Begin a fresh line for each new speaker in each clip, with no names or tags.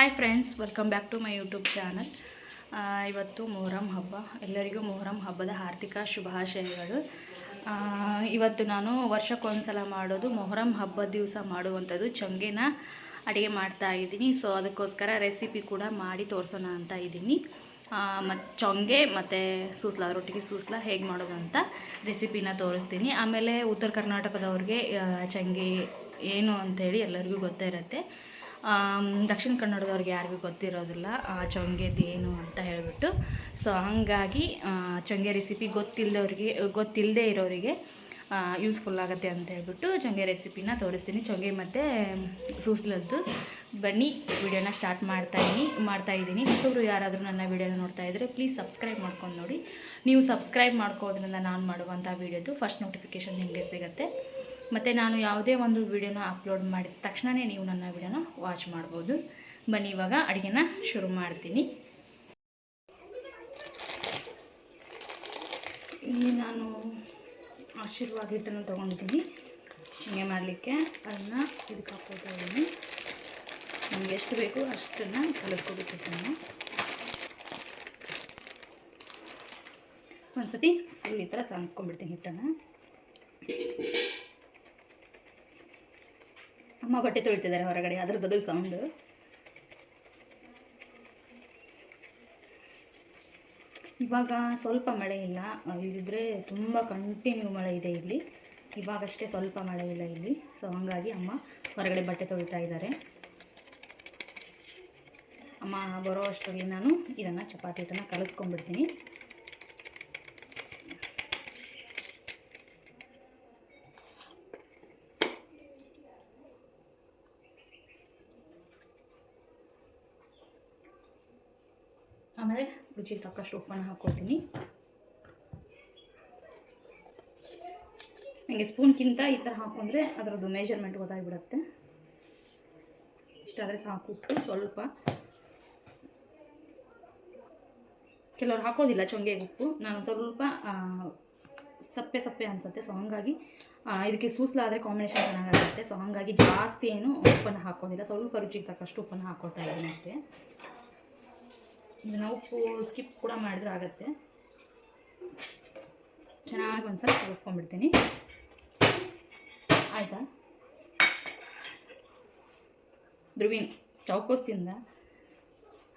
Hi friends welcome back to my YouTube channel ಇವತ್ತು ಮೊಹರಂ ಹಬ್ಬ. ಎಲ್ಲರಿಗೂ ಮೊಹರಂ ಹಬ್ಬದ ಆರ್ಥಿಕ ಶುಭಾಶಯಗಳು. ಇವತ್ತು ನಾನು ವರ್ಷಕ್ಕೊಂದ್ಸಲ ಮಾಡೋದು ಮೊಹರಂ ಹಬ್ಬದ ದಿವಸ ಮಾಡುವಂಥದ್ದು. ಚೊಂಗೆನ ಅಡುಗೆ ಮಾಡ್ತಾ ಇದ್ದೀನಿ. ಸೊ ಅದಕ್ಕೋಸ್ಕರ ರೆಸಿಪಿ ಕೂಡ ಮಾಡಿ ತೋರಿಸೋಣ ಅಂತ ಇದ್ದೀನಿ. ಮತ್ತು ಚೊಂಗೆ ಮತ್ತು ಸೂಸ್ಲ, ರೊಟ್ಟಿಗೆ ಸೂಸ್ಲ ಹೇಗೆ ಮಾಡೋದು ಅಂತ ರೆಸಿಪಿನ ತೋರಿಸ್ತೀನಿ. ಆಮೇಲೆ ಉತ್ತರ ಕರ್ನಾಟಕದವ್ರಿಗೆ ಚಂಗೆ ಏನು ಅಂಥೇಳಿ ಎಲ್ಲರಿಗೂ ಗೊತ್ತೇ ಇರುತ್ತೆ. ದಕ್ಷಿಣ ಕನ್ನಡದವ್ರಿಗೆ ಯಾರಿಗೂ ಗೊತ್ತಿರೋದಿಲ್ಲ, ಆ, ಚೊಂಗೆದು ಏನು ಅಂತ ಹೇಳಿಬಿಟ್ಟು. ಸೊ ಹಾಗಾಗಿ ಚೊಂಗೆ ರೆಸಿಪಿ ಗೊತ್ತಿಲ್ಲದವ್ರಿಗೆ, ಗೊತ್ತಿಲ್ಲದೆ ಇರೋರಿಗೆ ಯೂಸ್ಫುಲ್ ಆಗುತ್ತೆ ಅಂತ ಹೇಳ್ಬಿಟ್ಟು ಚೊಂಗೆ ರೆಸಿಪಿನ ತೋರಿಸ್ತೀನಿ. ಚೊಂಗೆ ಮತ್ತು ಸೂಸ್ಲದ್ದು. ಬನ್ನಿ, ವಿಡಿಯೋನ ಸ್ಟಾರ್ಟ್ ಮಾಡ್ತಾ ಮಾಡ್ತಾಯಿದ್ದೀನಿ ಮಾಡ್ತಾ ಇದ್ದೀನಿ ಹೊಸಬ್ರು ಯಾರಾದರೂ ನನ್ನ ವಿಡಿಯೋನ ನೋಡ್ತಾ ಇದ್ದರೆ ಪ್ಲೀಸ್ ಸಬ್ಸ್ಕ್ರೈಬ್ ಮಾಡ್ಕೊಂಡು ನೋಡಿ. ನೀವು ಸಬ್ಸ್ಕ್ರೈಬ್ ಮಾಡ್ಕೋದ್ರಿಂದ ನಾನು ಮಾಡುವಂಥ ವಿಡಿಯೋದು ಫಸ್ಟ್ ನೋಟಿಫಿಕೇಶನ್ ನಿಮಗೆ ಸಿಗುತ್ತೆ. ಮತ್ತು ನಾನು ಯಾವುದೇ ಒಂದು ವಿಡಿಯೋನ ಅಪ್ಲೋಡ್ ಮಾಡಿದ ತಕ್ಷಣವೇ ನೀವು ನನ್ನ ವಿಡಿಯೋನ ವಾಚ್ ಮಾಡ್ಬೋದು. ಬನ್ನಿ, ಇವಾಗ ಅಡುಗೆನ ಶುರು ಮಾಡ್ತೀನಿ. ಇಲ್ಲಿ ನಾನು ಆಶೀರ್ವಾದ ಹಿಟ್ಟನ್ನು ತೊಗೊಂಡಿದ್ದೀನಿ. ಹೀಗೆ ಮಾಡಲಿಕ್ಕೆ ಅದನ್ನು ಇದಕ್ಕೆ ಹಾಕೋತಾ ಇದ್ದೀನಿ. ನಮ್ಗೆ ಎಷ್ಟು ಬೇಕೋ ಅಷ್ಟನ್ನು ಕಲಿಸ್ಕೋಬೇಕು ಹಿಟ್ಟನ್ನು ಒಂದ್ಸತಿ ಫುಲ್ ಈ ಥರ ಸಾಣಿಸ್ಕೊಂಡ್ಬಿಡ್ತೀನಿ ಹಿಟ್ಟನ್ನು. ಅಮ್ಮ ಬಟ್ಟೆ ತೊಳಿತಿದ್ದಾರೆ ಹೊರಗಡೆ ಅದ್ರದ್ದು ಸೌಂಡು ಇವಾಗ ಸ್ವಲ್ಪ ಮಳೆ ಇಲ್ಲ ಇಲ್ಲಿದ್ರೆ ತುಂಬ ಕಂಟಿನ್ಯೂ ಮಳೆ ಇದೆ ಇಲ್ಲಿ. ಇವಾಗಷ್ಟೇ ಸ್ವಲ್ಪ ಮಳೆ ಇಲ್ಲ ಇಲ್ಲಿ ಸೊ ಹಾಗಾಗಿ ಅಮ್ಮ ಹೊರಗಡೆ ಬಟ್ಟೆ ತೊಳಿತಾ ಇದ್ದಾರೆ. ಅಮ್ಮ ಬರೋ ಅಷ್ಟರಲ್ಲಿ ನಾನು ಇದನ್ನು ಚಪಾತಿ ಹಿಟ್ಟನ್ನು ಕಲಿಸ್ಕೊಂಡ್ಬಿಡ್ತೀನಿ. ಆಮೇಲೆ ರುಚಿಗೆ ತಕ್ಕಷ್ಟು ಉಪ್ಪನ್ನು ಹಾಕ್ಕೊಳ್ತೀನಿ ನನಗೆ ಸ್ಪೂನ್ಗಿಂತ ಈ ಥರ ಹಾಕೊಂಡ್ರೆ ಅದರದ್ದು ಮೆಜರ್ಮೆಂಟ್ ಗೊತ್ತಾಗ್ಬಿಡುತ್ತೆ. ಇಷ್ಟಾದರೆ ಸಾಕು ಉಪ್ಪು ಸ್ವಲ್ಪ. ಕೆಲವರು ಹಾಕೋದಿಲ್ಲ ಚೊಂಗೆ ಉಪ್ಪು. ನಾನು ಸ್ವಲ್ಪ ಸಪ್ಪೆ ಸಪ್ಪೆ ಅನಿಸುತ್ತೆ. ಸೊ ಹಾಗಾಗಿ ಇದಕ್ಕೆ ಸೂಸ್ಲಾದರೆ ಕಾಂಬಿನೇಷನ್ ಚೆನ್ನಾಗಾಗುತ್ತೆ. ಸೊ ಹಾಗಾಗಿ ಜಾಸ್ತಿ ಏನು ಉಪ್ಪನ್ನು ಹಾಕೋದಿಲ್ಲ. ಸ್ವಲ್ಪ ರುಚಿಗೆ ತಕ್ಕಷ್ಟು ಉಪ್ಪನ್ನು ಹಾಕ್ಕೊಳ್ತಾ ಇದ್ದೀನಿ ಅಷ್ಟೇ. ಇದನ್ನು ಉಪ್ಪು ಸ್ಕಿಪ್ ಕೂಡ ಮಾಡಿದ್ರೆ ಆಗುತ್ತೆ. ಚೆನ್ನಾಗಿ ಒಂದ್ಸಲ ತೋರಿಸ್ಕೊಂಡ್ಬಿಡ್ತೀನಿ. ಆಯಿತಾ? ಧ್ರುವೀನ್ ಚೌಕೋಸ್ತಿಂದ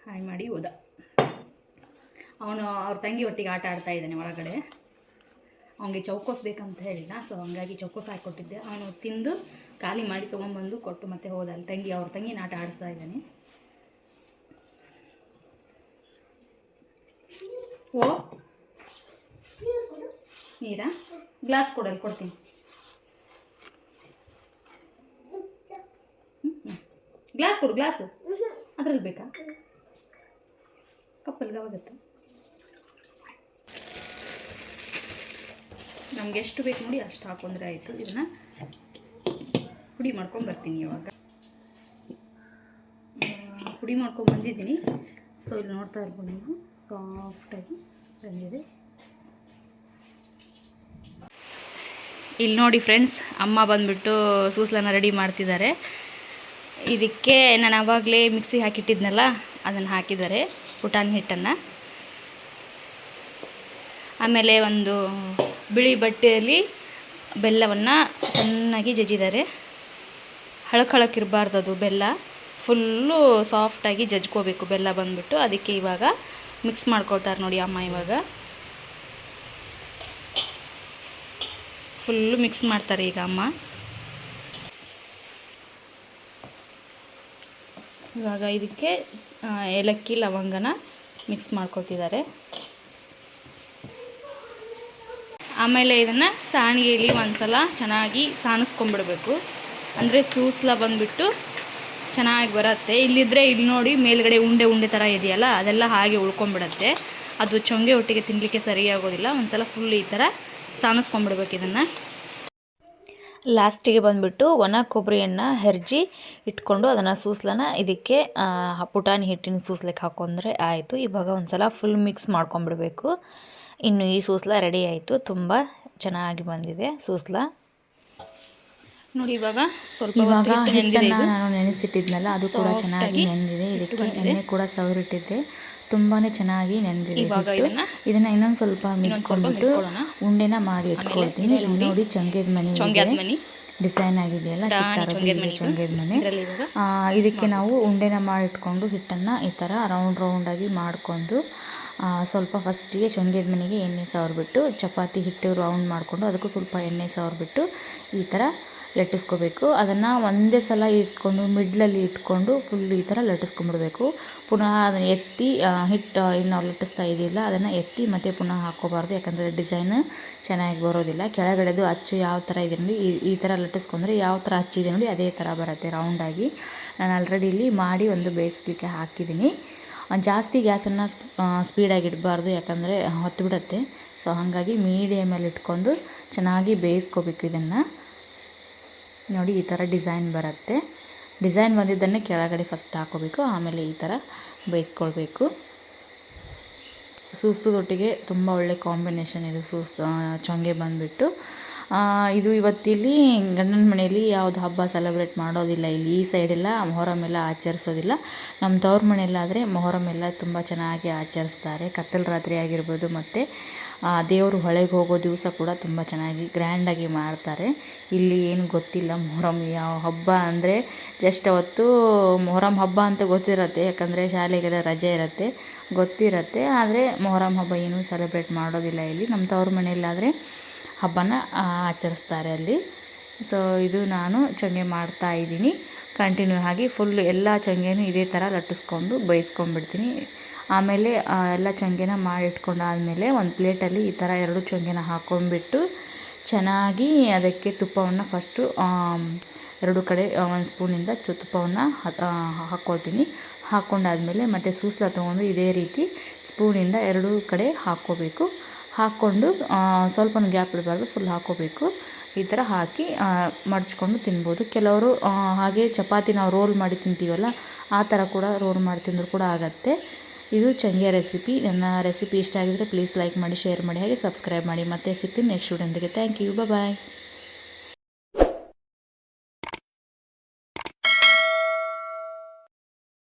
ಹಾಯ್ ಮಾಡಿ ಹೋದ. ಅವನು, ಅವ್ರ ತಂಗಿ ಒಟ್ಟಿಗೆ ಆಟ ಆಡ್ತಾ ಇದ್ದಾನೆ ಒಳಗಡೆ. ಅವನಿಗೆ ಚೌಕೋಸ್ ಬೇಕಂತ ಹೇಳಿಲ್ಲ ಸೊ ಹಂಗಾಗಿ ಚೌಕೋಸ್ ಹಾಕಿಕೊಟ್ಟಿದ್ದೆ. ಅವನು ತಿಂದು ಖಾಲಿ ಮಾಡಿ ತೊಗೊಂಬಂದು ಕೊಟ್ಟು ಮತ್ತೆ ಹೋದ. ಅಲ್ಲಿ ತಂಗಿ, ಅವ್ರ ತಂಗಿನ ಆಟ ಆಡಿಸ್ತಾ ಇದ್ದಾನೆ. ಓ ನೀರಾ, ಗ್ಲಾಸ್ ಕೊಡಲ್ಲಿ ಕೊಡ್ತೀನಿ. ಗ್ಲಾಸ್ ಕೊಡು, ಗ್ಲಾಸ್. ಅದ್ರಲ್ಲಿ ಬೇಕಾ? ಕಪ್ಪಲ್ಗೆ ಆಗುತ್ತೆ ನಮ್ಗೆ ಎಷ್ಟು ಬೇಕು ನೋಡಿ ಅಷ್ಟು ಹಾಕೊಂಡ್ರೆ ಆಯಿತು. ಇದನ್ನು ಪುಡಿ ಮಾಡ್ಕೊಂಬರ್ತೀನಿ ಇವಾಗ. ಪುಡಿ ಮಾಡ್ಕೊಂಡು ಬಂದಿದ್ದೀನಿ. ಸೊ, ಇಲ್ಲಿ ನೋಡ್ತಾ ಇರ್ಬೋದು ನೀವು. ಸಾಫ್ಟಾಗಿ ಬಂದಿದೆ. ಇಲ್ಲಿ ನೋಡಿ ಫ್ರೆಂಡ್ಸ್, ಅಮ್ಮ ಬಂದ್ಬಿಟ್ಟು ಸೂಸ್ಲನ್ನ ರೆಡಿ ಮಾಡ್ತಿದ್ದಾರೆ. ಇದಕ್ಕೆ ನಾನು ಆವಾಗಲೇ ಮಿಕ್ಸಿಗೆ ಹಾಕಿಟ್ಟಿದ್ನಲ್ಲ, ಅದನ್ನು ಹಾಕಿದ್ದಾರೆ, ಪುಟಾಣಿ ಹಿಟ್ಟನ್ನು. ಆಮೇಲೆ ಒಂದು ಬಿಳಿ ಬಟ್ಟೆಯಲ್ಲಿ ಬೆಲ್ಲವನ್ನು ಚೆನ್ನಾಗಿ ಜಜ್ಜಿದ್ದಾರೆ. ಇರಬಾರ್ದು ಅದು ಬೆಲ್ಲ. ಫುಲ್ಲು ಸಾಫ್ಟಾಗಿ ಜಜ್ಕೋಬೇಕು ಬೆಲ್ಲ ಬಂದ್ಬಿಟ್ಟು. ಅದಕ್ಕೆ ಇವಾಗ ಮಿಕ್ಸ್ ಮಾಡ್ಕೊಳ್ತಾರೆ ನೋಡಿ ಅಮ್ಮ ಇವಾಗ. ಫುಲ್ಲು ಮಿಕ್ಸ್ ಮಾಡ್ತಾರೆ ಈಗ ಅಮ್ಮ. ಇವಾಗ ಇದಕ್ಕೆ ಏಲಕ್ಕಿ, ಲವಂಗನ ಮಿಕ್ಸ್ ಮಾಡ್ಕೊಳ್ತಿದ್ದಾರೆ. ಆಮೇಲೆ ಇದನ್ನು ಸಾಣಿಗೆಯಲ್ಲಿ ಒಂದ್ಸಲ ಚೆನ್ನಾಗಿ ಸಾಣಿಸ್ಕೊಂಬಿಡ್ಬೇಕು ಅಂದರೆ ಸೂಸ್ಲ ಬಂದುಬಿಟ್ಟು ಚೆನ್ನಾಗಿ ಬರುತ್ತೆ. ಇಲ್ಲಿದ್ದರೆ ಇಲ್ಲಿ ನೋಡಿ ಮೇಲ್ಗಡೆ ಉಂಡೆ ಉಂಡೆ ಥರ ಇದೆಯಲ್ಲ, ಅದೆಲ್ಲ ಹಾಗೆ ಉಳ್ಕೊಂಬಿಡತ್ತೆ ಅದು ಚೊಂಗೆ ಒಟ್ಟಿಗೆ ತಿನ್ನಲಿಕ್ಕೆ ಸರಿಯಾಗೋದಿಲ್ಲ, ಒಂದ್ಸಲ ಫುಲ್ ಈ ಥರ ಸಾಣಿಸ್ಕೊಂಡ್ಬಿಡ್ಬೇಕು ಇದನ್ನು. ಲಾಸ್ಟಿಗೆ ಬಂದುಬಿಟ್ಟು ಒಣ ಕೊಬ್ಬರಿಯನ್ನು ಹೆರ್ಜಿ ಇಟ್ಕೊಂಡು ಅದನ್ನು ಸೂಸ್ಲನ ಇದಕ್ಕೆ ಪುಟಾಣಿ ಹಿಟ್ಟಿನ ಸೂಸ್ಲಿಕ್ಕೆ ಹಾಕೊಂಡ್ರೆ ಆಯಿತು. ಇವಾಗ ಒಂದ್ಸಲ ಫುಲ್ ಮಿಕ್ಸ್ ಮಾಡ್ಕೊಂಬಿಡ್ಬೇಕು ಇನ್ನು ಈ ಸೂಸ್ಲ ರೆಡಿ ಆಯಿತು. ತುಂಬ ಚೆನ್ನಾಗಿ ಬಂದಿದೆ ಸೂಸ್ಲ. ನೋಡಿ ಇವಾಗ ಸ್ವಲ್ಪ
ಇವಾಗ ಹಿಟ್ಟನ್ನು ನಾನು ನೆನೆಸಿಟ್ಟಿದ್ನಲ್ಲ ಅದು ಕೂಡ ಚೆನ್ನಾಗಿ
ನೆನೆದಿದೆ
ನೆಂದಿದೆ. ಇದಕ್ಕೆ ಎಣ್ಣೆ ಕೂಡ ಸವರಿಟ್ಟಿದ್ದೆ. ತುಂಬಾನೇ ಚೆನ್ನಾಗಿ ನೆಂದಿದೆ
ಇವಾಗ
ಹಿಟ್ಟು.
ಇದನ್ನ
ಇದನ್ನ ಇನ್ನೊಂದು ಸ್ವಲ್ಪ ಮಿಟ್ಕೊಂಡ್ಬಿಟ್ಟು ಉಂಡೆನ ಮಾಡಿ ಇಟ್ಕೊಳ್ತೀನಿ. ಇಲ್ಲಿ
ನೋಡಿ.
ಚಂಗೇದ ಮನೆ ಇದೆ. ಡಿಸೈನ್ ಆಗಿದೆಯಲ್ಲ
ಅಲ್ಲ
ಚಿತ್ತಾರದ್ದು ಇದೆ ಚೊಂಗೆದ ಮನೆ. ಇದಕ್ಕೆ ನಾವು ಉಂಡೆನ ಮಾಡಿಟ್ಕೊಂಡು ಹಿಟ್ಟನ್ನು ಈ ಥರ ರೌಂಡ್ ರೌಂಡಾಗಿ ಮಾಡಿಕೊಂಡು ಸ್ವಲ್ಪ ಫಸ್ಟಿಗೆ ಚೊಂಗೆದ ಮನೆಗೆ ಎಣ್ಣೆ ಸವರ್ಬಿಟ್ಟು ಚಪಾತಿ ಹಿಟ್ಟು ರೌಂಡ್ ಮಾಡಿಕೊಂಡು ಅದಕ್ಕೂ ಸ್ವಲ್ಪ ಎಣ್ಣೆ ಸವರ್ಬಿಟ್ಟು ಈ ಥರ ಲಟ್ಟಿಸ್ಕೋಬೇಕು. ಅದನ್ನು ಒಂದೇ ಸಲ ಇಟ್ಕೊಂಡು ಮಿಡ್ಲಲ್ಲಿ ಇಟ್ಕೊಂಡು ಫುಲ್ ಈ ಥರ ಲಟ್ಟಿಸ್ಕೊಂಬಿಡ್ಬೇಕು ಪುನಃ ಅದನ್ನು ಎತ್ತಿ ಹಿಟ್ಟು ಇನ್ನು ನಾವು ಲಟ್ಟಿಸ್ತಾ ಇದೆಯಲ್ಲ, ಅದನ್ನು ಎತ್ತಿ ಮತ್ತೆ ಪುನಃ ಹಾಕ್ಕೋಬಾರ್ದು. ಯಾಕಂದರೆ ಡಿಸೈನ್ ಚೆನ್ನಾಗಿ ಬರೋದಿಲ್ಲ. ಕೆಳಗಡೆದು ಅಚ್ಚು ಯಾವ ಥರ ಇದೆ ನೋಡಿ, ಈ ಈ ಥರ ಲಟ್ಟಿಸ್ಕೊಂಡ್ರೆ ಯಾವ ಥರ ಹಚ್ಚಿದೆ ನೋಡಿ, ಅದೇ ಥರ ಬರುತ್ತೆ ರೌಂಡಾಗಿ ನಾನು ಆಲ್ರೆಡಿ ಇಲ್ಲಿ ಮಾಡಿ ಒಂದು ಬೇಯಿಸ್ಲಿಕ್ಕೆ ಹಾಕಿದ್ದೀನಿ. ಜಾಸ್ತಿ ಗ್ಯಾಸನ್ನು ಸ್ಪೀಡಾಗಿ ಇಡಬಾರ್ದು ಯಾಕಂದರೆ ಹೊತ್ತು ಬಿಡುತ್ತೆ ಸೊ ಹಾಗಾಗಿ ಮೀಡಿಯಮಲ್ಲಿ ಇಟ್ಕೊಂಡು ಚೆನ್ನಾಗಿ ಬೇಯಿಸ್ಕೋಬೇಕು ಇದನ್ನು. ನೋಡಿ, ಈ ಥರ ಡಿಸೈನ್ ಬರುತ್ತೆ. ಡಿಸೈನ್ ಬಂದಿದ್ದನ್ನೇ ಕೆಳಗಡೆ ಫಸ್ಟ್ ಹಾಕೋಬೇಕು, ಆಮೇಲೆ ಈ ಥರ ಬೇಯಿಸ್ಕೊಳ್ಬೇಕು. ಸೂಸದೊಟ್ಟಿಗೆ ತುಂಬ ಒಳ್ಳೆ ಕಾಂಬಿನೇಷನ್ ಇದು, ಸೂಸ್ ಚೊಂಗೆ ಬಂದುಬಿಟ್ಟು. ಇದು ಇವತ್ತಿಲ್ಲಿ ಗಂಡನ ಮನೆಯಲ್ಲಿ ಯಾವುದು ಹಬ್ಬ ಸೆಲೆಬ್ರೇಟ್ ಮಾಡೋದಿಲ್ಲ ಇಲ್ಲಿ. ಈ ಸೈಡೆಲ್ಲ ಮೊಹರಂ ಎಲ್ಲ ಆಚರಿಸೋದಿಲ್ಲ. ನಮ್ಮ ತವ್ರ ಮನೆಯಲ್ಲಾದರೆ ಮೊಹರಂ ಎಲ್ಲ ತುಂಬ ಚೆನ್ನಾಗಿ ಆಚರಿಸ್ತಾರೆ. ಕತ್ತಲ ರಾತ್ರಿ ಆಗಿರ್ಬೋದು ಮತ್ತು ದೇವರು ಹೊಳೆಗೆ ಹೋಗೋ ದಿವಸ ಕೂಡ ತುಂಬ ಚೆನ್ನಾಗಿ ಗ್ರ್ಯಾಂಡಾಗಿ ಮಾಡ್ತಾರೆ. ಇಲ್ಲಿ ಏನು ಗೊತ್ತಿಲ್ಲ ಮೊಹರಂ ಯಾವ ಹಬ್ಬ ಅಂದರೆ ಜಸ್ಟ್ ಅವತ್ತು ಮೊಹರಂ ಹಬ್ಬ ಅಂತ ಗೊತ್ತಿರುತ್ತೆ. ಯಾಕಂದರೆ ಶಾಲೆಗೆಲ್ಲ ರಜೆ ಇರುತ್ತೆ. ಗೊತ್ತಿರುತ್ತೆ. ಆದರೆ ಮೊಹರಂ ಹಬ್ಬ ಏನೂ ಸೆಲೆಬ್ರೇಟ್ ಮಾಡೋದಿಲ್ಲ ಇಲ್ಲಿ. ನಮ್ಮ ತವ್ರ ಮನೆಯಲ್ಲಾದರೆ ಹಬ್ಬನ ಆಚರಿಸ್ತಾರೆ ಅಲ್ಲಿ. ಸೊ ಇದು ನಾನು ಚಂಗೆ ಮಾಡ್ತಾ ಇದ್ದೀನಿ. ಕಂಟಿನ್ಯೂ ಆಗಿ ಫುಲ್ ಎಲ್ಲ ಚಂಗೆನೂ ಇದೇ ಥರ ಲಟ್ಟಿಸ್ಕೊಂಡು ಬೇಯಿಸ್ಕೊಂಡ್ಬಿಡ್ತೀನಿ. ಆಮೇಲೆ ಎಲ್ಲ ಚಂಗೆನ ಮಾಡಿಟ್ಕೊಂಡಾದಮೇಲೆ ಒಂದು ಪ್ಲೇಟಲ್ಲಿ ಈ ಥರ ಎರಡು ಚೊಂಗೆನ ಹಾಕ್ಕೊಂಡ್ಬಿಟ್ಟು ಚೆನ್ನಾಗಿ ಅದಕ್ಕೆ ತುಪ್ಪವನ್ನು ಫಸ್ಟು ಎರಡು ಕಡೆ ಒಂದು ಸ್ಪೂನಿಂದ ಚು, ತುಪ್ಪವನ್ನು ಹಾಕ್ಕೊಳ್ತೀನಿ ಹಾಕ್ಕೊಂಡಾದಮೇಲೆ ಮತ್ತು ಸೂಸ್ಲ ತೊಗೊಂಡು ಇದೇ ರೀತಿ ಸ್ಪೂನಿಂದ ಎರಡೂ ಕಡೆ ಹಾಕ್ಕೋಬೇಕು ಹಾಕ್ಕೊಂಡು ಸ್ವಲ್ಪ ಗ್ಯಾಪ್ ಇಡಬಾರ್ದು ಫುಲ್ ಹಾಕೋಬೇಕು ಈ ಥರ ಹಾಕಿ ಮಡಚ್ಕೊಂಡು ತಿನ್ಬೋದು. ಕೆಲವರು ಹಾಗೆ ಚಪಾತಿ ನಾವು ರೋಲ್ ಮಾಡಿ ತಿಂತೀವಲ್ಲ, ಆ ಥರ ಕೂಡ ರೋಲ್ ಮಾಡಿ ತಿಂದರೂ ಕೂಡ ಆಗತ್ತೆ. ಇದು ಚಂಗೆ ರೆಸಿಪಿ ನನ್ನ ರೆಸಿಪಿ ಇಷ್ಟ ಆಗಿದ್ರೆ ಪ್ಲೀಸ್ ಲೈಕ್ ಮಾಡಿ ಶೇರ್ ಮಾಡಿ, ಹಾಗೆ ಸಬ್ಸ್ಕ್ರೈಬ್ ಮಾಡಿ. ಮತ್ತೆ ಸಿಗ್ತೀನಿ ನೆಕ್ಸ್ಟ್ ವಿಡಿಯೋದೊಂದಿಗೆ ಥ್ಯಾಂಕ್ ಯು ಬಾಯ್